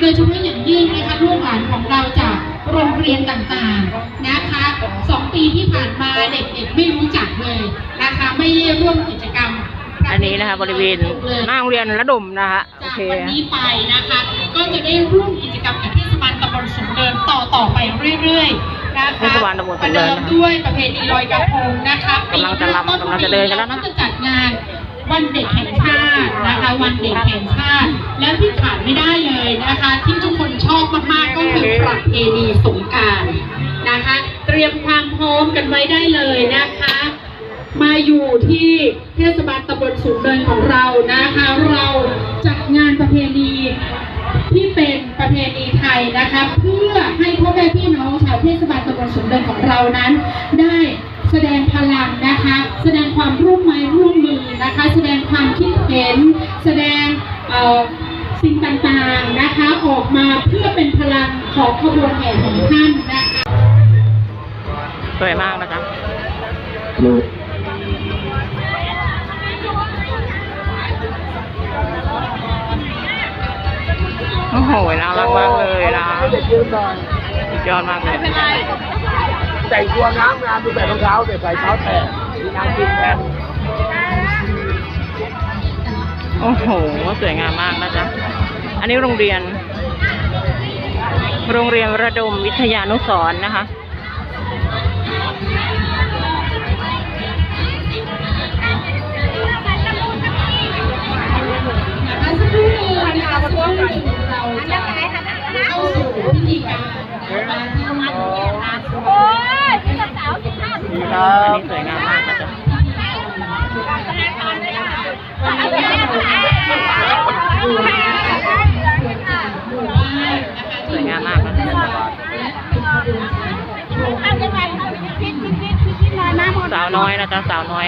โดยเฉพาะอย่างยิ่งนะคะลูกหลานของเราจากโรงเรียนต่างๆนะคะสองปีที่ผ่านมาเด็กๆไม่รู้จักเลยนะคะไม่ได้ร่วมกิจกรรมอันนี้นะคะบริเวณหน้าโรงเรียนระดมนะคะโอจากเควันนี้ไปนะคะ ก็จะได้ร่วมกิจกรรมกับเทศบาลตำบลสูงเนินต่อต่อไปเรื่อยๆนะคะเทศบาลตำบลปสูระงเนิเดินมนะคะด้วยประเพณีลอยกระทงนะคะกำลังจะรำปีกำลังจะเดินกันแล้วนะราจะจัดงาน วันเด็กแห่งชาตินะคะ วันเด็กแห่งชาติ แล้วที่ขาดไม่ได้เลยนะคะ ที่ทุกคนชอบมากๆก็คือประเพณีสงการนะคะ เตรียมความพร้อมกันไว้ได้เลยนะคะ มาอยู่ที่เทศบาลตำบลสูงเนินของเรานะคะ เราจัดงานประเพณีที่เป็นประเพณีไทยนะคะ เพื่อให้พ่อแม่พี่น้องชาวเทศบาลตำบลสูงเนินของเรานั้น ได้ แสดงพลังนะคะ แสดงความร่วมไม้ร่วมมือนะคะ แสดงความคิดเห็น แสดงเอ่อสิ่งต่างๆนะคะออกมาเพื่อเป็นพลังของขบวนแห่ของท่านนะคะสวยมากนะคะโอ้โหน่ารักมากเลยนะสุดยอดมากเลย แต่งตัวงามงามดูแต่รองเท้าแต่ใส่เท้าแตะมีน้ำกินแทนโอ้โห สวยงามมากนะจ๊ะ อันนี้โรงเรียน โรงเรียนระดมวิทยานุสรณ์นนะคะ จ๊ะสาวน้อย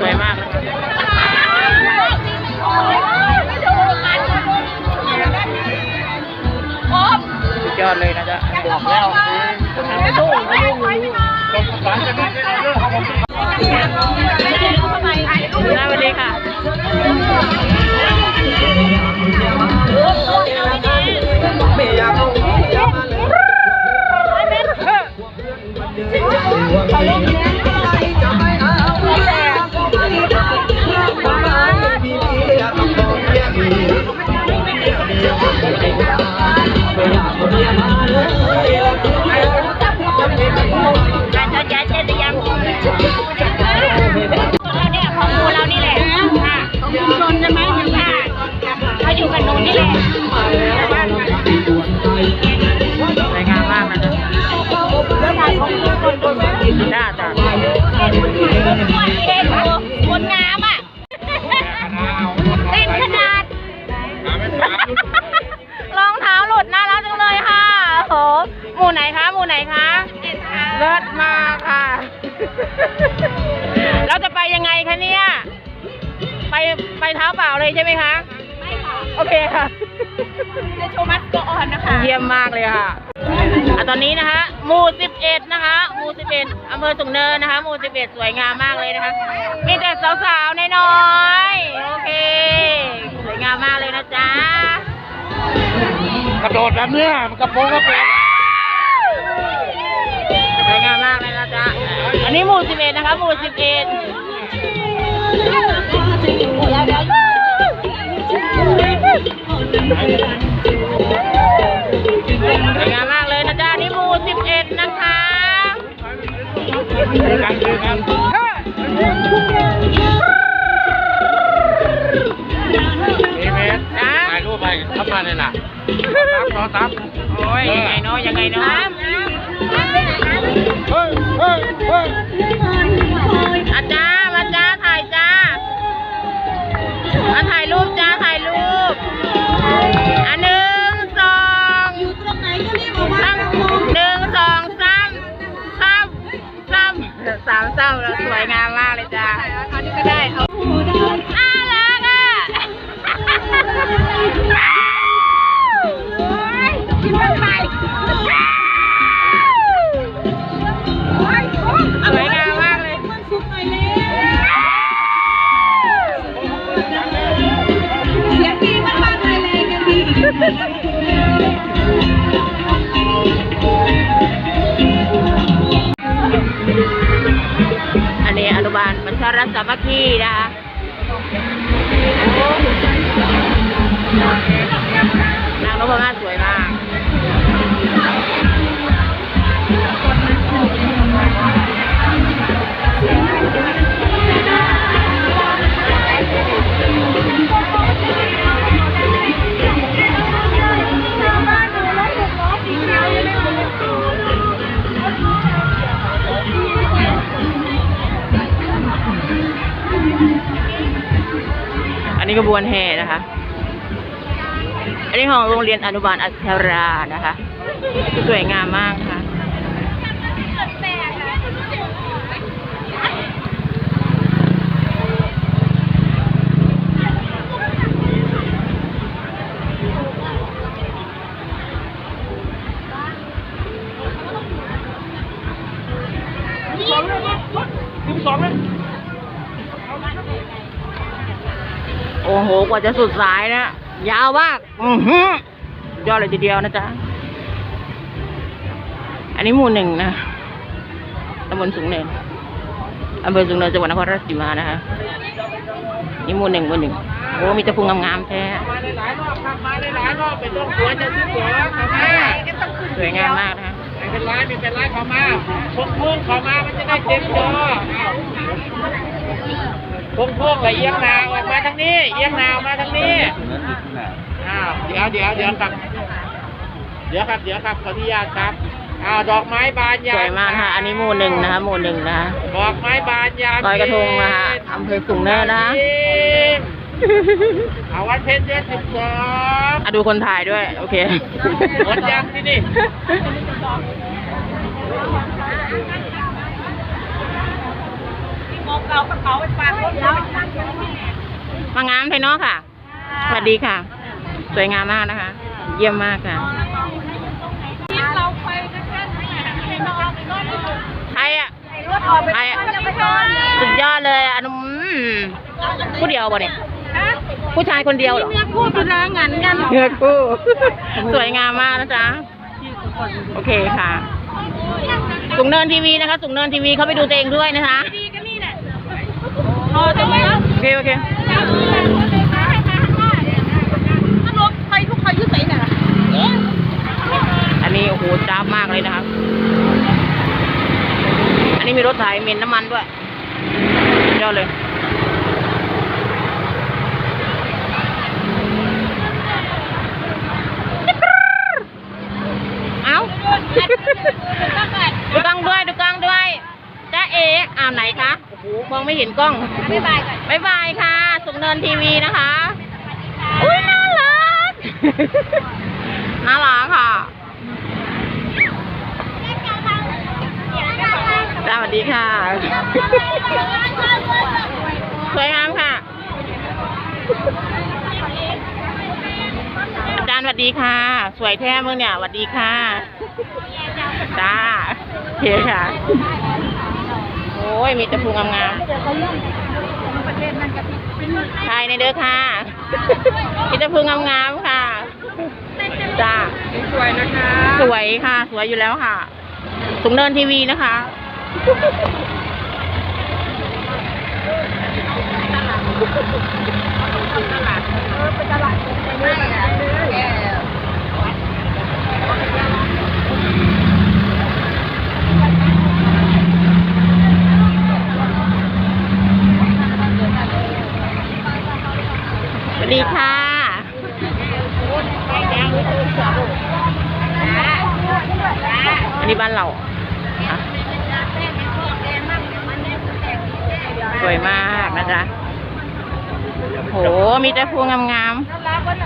สวยมากจ๊ะสุดยอดเลยนะจ๊ะบอกแล้วไม่ต้องไม่ต้องไม่ต้องสารจะได้เรื่องของผมสวัสดีค่ะ เไหมคะ ไม่ค่ะ โอเคค่ะในโชว์มัสโกออนนะคะ เยี่ยมมากเลยค่ะอะตอนนี้นะคะ หมู่ 11 นะคะ หมู่ 11อำเภอสูงเนินนะคะ หมู่ 11 สวยงามมากเลยนะคะ มีแต่สาวๆน้อยๆโอเค สวยงามมากเลยนะจ๊ะ กระโดดแบบเนี้ยมันกระโปรงก็เป็นสวยงามมากเลยนะจ๊ะ อันนี้หมู่ 11 นะคะ หมู่ 11 สวยงามมากเลยนะจ๊ะนี่หมู่11 นะคะเจอกันเจอกันนี่เมสจ้าถ่ายรูปไปทับมาเลยน่ะรอตับโอ้ยยังไงเนาะยังไงเนาะเฮ้ยเฮ้ยเฮ้ยอาจามาจ้าถ่ายจ้า มาถ่ายรูปจ้าถ่ายรูป อันหนึ่งสองอยู่ตรงไหนก็รีบออกมาหนึ่งสองสามสามสามสามสามแล้วสวยงามมากเลยจ้าเอานี้ก็ได้เอาน่ารักอะ วนแห่นะคะ อันนี้ของโรงเรียนอนุบาลอัชรานะคะ สวยงามมากค่ะ ว่าจะสุดสายนะ ยาวมากอือหือยอดเลยทีเดียวนะจ๊ะ อันนี้หมู่หนึ่งนะตำบลสูงเนินอำเภอสูงเนินจังหวัดนครราชสีมานะคะนี่หมู่หนึ่งหมู่หนึ่งโอ้ มีแตะพุงงามๆแท้มาหลายๆรอบครับมาหลายๆรอบเป็นต้องหัวจะซื้อหัวเข้ามาสวยงามมากนะคะไม่เป็นไรไม่เป็นไรเข้ามาพกพุ่งเข้ามา มันจะได้เต็มจอ พกพุ่งกับเอียงนาวออกมาทางนี้ เอียงนาวมาทางนี้อ้าวเดี๋ยวเดี๋ยวเดี๋ยวครับ เดี๋ยวครับเดี๋ยวครับขออนุญาตครับอ้าวดอกไม้บานยาสวยมากนะคะอันนี้หมู่หนึ่งนะคะหมู่หนึ่งนะคะดอกไม้บานยามลอยกระทงนะคะอำเภอสูงเนินนะคะเอาวันเพ็ญเดือนสิบสองอะดูคนถ่ายด้วย โอเคหมดยังที่นี่ มางามไทยเนาะค่ะ สวัสดีค่ะ สวยงามมากนะคะ เยี่ยมมากค่ะใครอะใครอะสุดยอดเลยอันอืมผู้เดียวป่ะเนี่ยผู้ชายคนเดียวเหรอพูดเป็นงานกันเนื้อคู่ สวยงามมากนะจ๊ะ โอเคค่ะสูงเนินทีวีนะคะสูงเนินทีวีเขาไปดูตัวเองด้วยนะคะ โอเคโอเคถ้ารถใครทุกใครยุ่งใส่น่ะอันนี้โอ้โหจ้าบมากเลยนะครับ อันนี้มีรถไถมีน้ำมันด้วยสุดยอดเลยเอ้าดูกล้องด้วยดูกล้องด้วยจ้าเอ๋อ้าวไหนคะโอ้โห มองไม่เห็นกล้องบ๊ายบายก่อนบายบายค่ะ สุงเนินทีวีนะคะ อุ้ยน่ารัก น่ารักค่ะ สวัสดีค่ะ สวยงามค่ะอาจารย์สวัสดีค่ะ สวยแท้มึงเนี่ยสวัสดีค่ะ จ้าโอเคค่ะโอ้ ยมีแตะพุงงามๆถ่ายในเด้อค่ะมีแตะพุงงามๆค่ะจ้าสวยนะคะ สวยค่ะ สวยอยู่แล้วค่ะสูงเนินทีวีนะคะสวัสดีีค่ะ อันนี้บ้านเราสวยมากนะจ๊ะโห มีแต่พวงงาม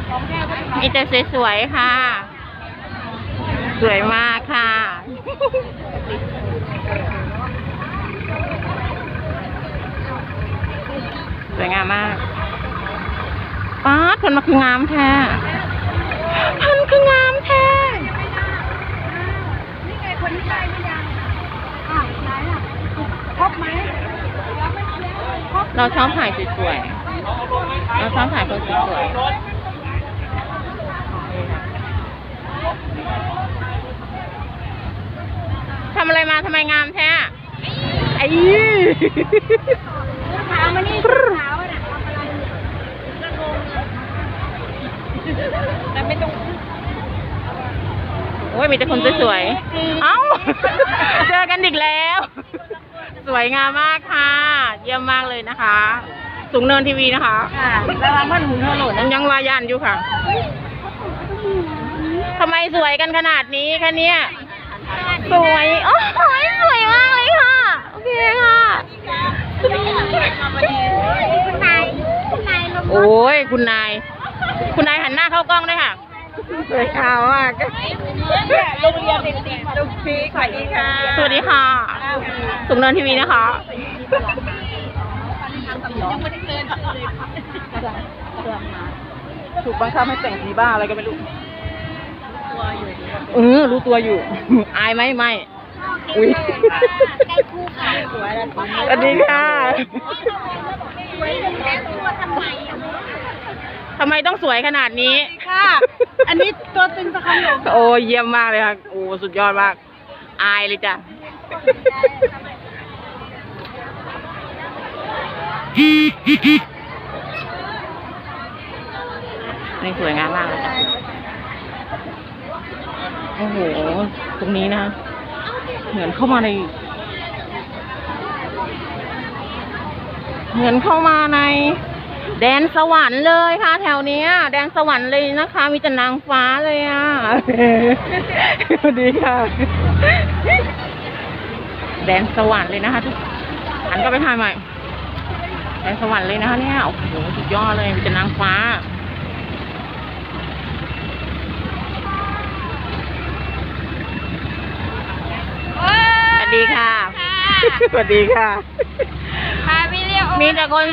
ๆ มีแต่สวยๆ ค่ะ สวยมากค่ะ สวยงามมาก นมาคืองามแท้คนคืองามแท้นี่ไงคนที่ได้หรือยังอ้าวไหนล่ะครบไหมเราชอบถ่ายสวยๆเราชอบถ่ายคนสวยๆทำอะไรมาทำไมงามแท้ไอ้ขามานี่ขา แต่ไม่ต้องโอ้ยมีแต่คนสวยๆ เอ้า เจอกันอีกแล้ว สวยงามมากค่ะ เยี่ยมมากเลยนะคะ สูงเนินทีวีนะคะค่ะระวังมันหูเธอหล่นนะยังวายันอยู่ค่ะ ทำไมสวยกันขนาดนี้คะเนี่ย สวย โอ้ยสวยมากเลยค่ะ โอเคค่ะ คุณนาย คุณนายลงโอ้ย คุณนาย คุณนายหันหน้าเข้ากล้องด้วยค่ะสวยขาวมากโรงเรียนเด็กๆลูกพีสวัสดีค่ะ สวัสดีค่ะสูงเนินทีวีนะคะถูกบังคับให้แต่งสีบ้าอะไรก็ไม่รู้เออรู้ตัวอยู่ อายไหมไม่อุ้ยได้คู่ค่ะสวยแล้วสวัสดีค่ะสวยแล้วตัว ทำไมอะทำไมต้องสวยขนาดนี้ ค่ะ อันนี้ตัวตึงสะคำหลงโอ้เยี่ยมมากเลยค่ะโอ้สุดยอดมาก อายเลยจ้ะนี่สวยงามมากเลยจ้ะโอ้โห ตรงนี้นะ เหมือนเข้ามาใน เหมือนเข้ามาใน แดนสวรรค์เลยค่ะ แถวเนี้ยแดนสวรรค์เลยนะคะ มีแต่นางฟ้าเลยอะสวัสดีค่ะ แดนสวรรค์เลยนะคะทุกอันก็ไปถ่ายใหม่แดนสวรรค์เลยนะคะเนี่ยโอ้โหสุดยอดเลยมีแต่นางฟ้าสวัสดีค่ะสวัสดีค่ะพาพี่เรียก มีแต่คน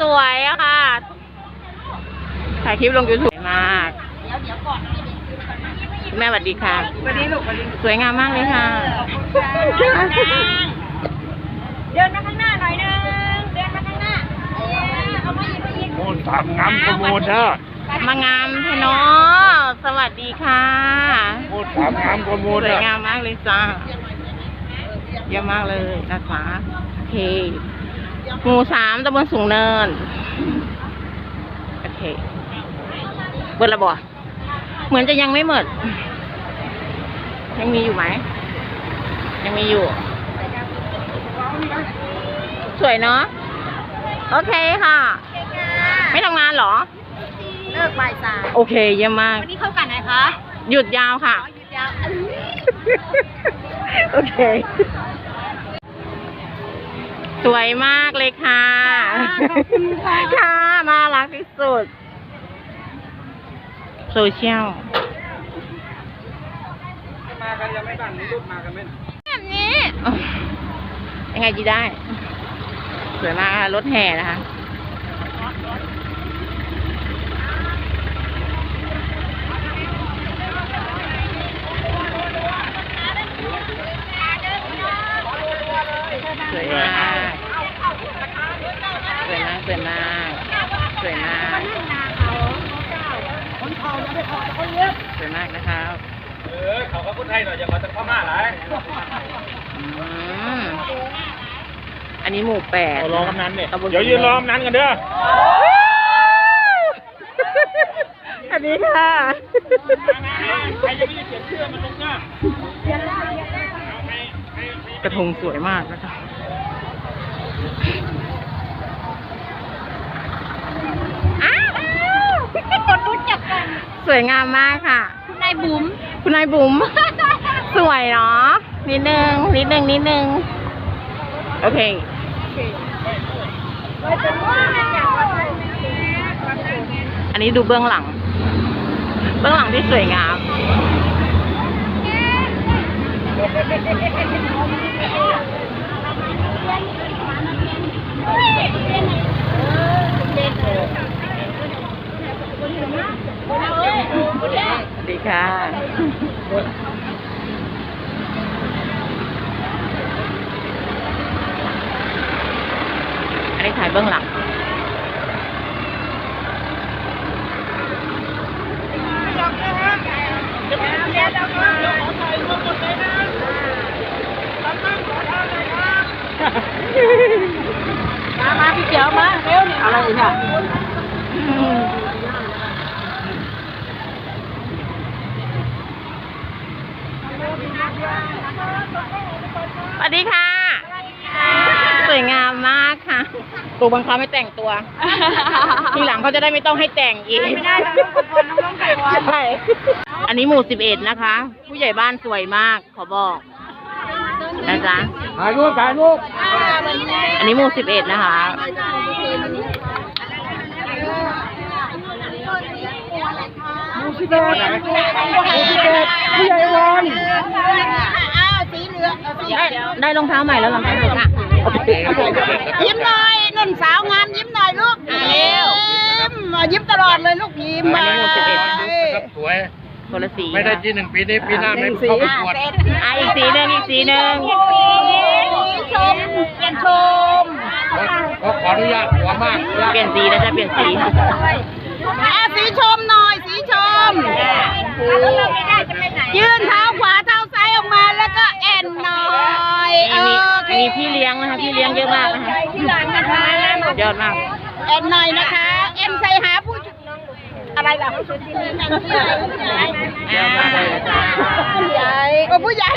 สวยๆอะค่ะ ถ่ายคลิปลงยูทูบมากเดี๋ยวเดี๋ยวก่อนแม่สวัสดีค่ะ วันนี้ลูกวันนี้สวยงามมากเลยค่ะ เดินมาข้างหน้าหน่อยนึง เดินมาข้างหน้า เออเอามาอีกมาอีก โมนสามงามขโมยเด้อมางามเทเนาะสวัสดีค่ะ โมนสามงามขโมสยวยเด้องามมากเลยจ้า เยี่ยมมากเลยนะคะโอเค หมู่สามตำบลสูงเนิน โอเคเบิดระบอเหมือนจะยังไม่หมด ยังมีอยู่ไหม ยังมีอยู่ สวยเนาะ โอเคค่ะ ไม่ทำงานเหรอ เลิกบ่ายสามโอเค เยี่ยมมาก วันนี้เข้ากันไหนคะ หยุดยาวค่ะ หยุดยาว โอเค สวยมากเลยค่ะขอบคุณค่ะค่ะน่ารักที่สุด โซเชียล มากันยังไม่สั่งรูปมากันไหมแบบนี้ ยังไงจีได้ สวยมากค่ะรถแห่นะคะ สวยมาก สวยมาก สวยมาก สวยมาก สวยมากนะครับ เออเขาก็พูดไทยหน่อยอย่ามาจากพม่าหลาย อืมอันนี้ห มู่แปดรอกำนันเนี่ยตำบลเดี๋ยวยืนรอกำนันกันเด้อ อันนี้ค่ะ ใครจะไม่ได้เขียนเสื้อมันลงหน้ากระทงสวยมากนะคะอ้าวคนรู้จักกันสวยงามมากค่ะ คุณนายบุ๋มคุณนายบุ๋ม สวยเนาะนิดนึง นิดนึง นิดนึง โอเค อันนี้ดูเบื้องหลัง เบื้องหลังที่สวยงาม สวัสดีค่ะ อันนี้ถ่ายเบื้องหลัง มามาพี่ เขียวมาเร็วนี่อะไรเนี่ยสวัสดีค่ะ สวยงามมากค่ะตัวบังคับไม่แต่งตัว ทีหลังเขาจะได้ไม่ต้องให้แต่งอีก ไม่ได้แล้วคนน้องๆไก่วอนใช่ อันนี้หมู่สิบเอ็ดนะคะ ผู้ใหญ่บ้านสวยมาก ขอบอก นะจ๊ะถ่ายรูปถ่ายรูปอันนี้หมู่สิบเอ็ดนะคะผู้ใหญ่วอนอ้าวสีเหลืองเอาสีได้ได้รองเท้าใหม่แล้วเหรอคะยิ้มหน่อยนุ่นสาวงามยิ้มหน่อยลูกอะเร็วยิ้มยิ้มตลอดเลยลูกยิ้มอันนี้หมู่สิบเอ็ดสวย คนละสีไม่ได้ที่หนึ่งปีนี้ปีหน้าไม่เข้าประกวดอะอีกสีหนึ่งอีกสีหนึ่งชมเปลี่ยนชมขอขออนุญาตหัวมากเปลี่ยนสีแล้วจะเปลี่ยนสีอะสีชมหน่อยสีชมยื่นเท้าขวาเท้าซ้ายออกมาแล้วก็แอนหน่อยเอมีอมีพี่เลี้ยงนะคะพี่เลี้ยงเยอะมากนะคะที่หลังนะคะยอดมากแอนหน่อยนะคะเอ็มใส่หาผู้ช่วย อะไรล่ะยอดมากเลยนะจ๊ะผู้ใหญ่เออผู้ใหญ่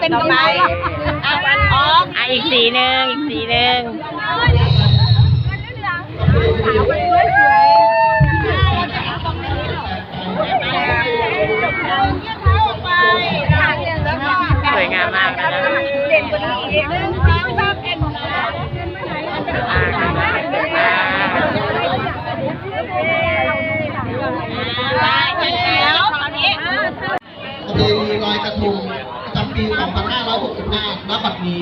เป็นตรงไหนอ๋ออะอีกสีหนึ่งอีกสีหนึ่ง 2565ณบัดนี้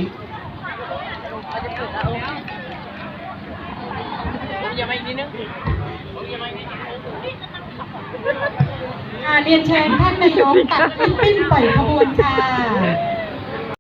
อ่าเรียนเชิญท่านนายกตัดปิ้นปิ้นปล่อยขบวนค่ะ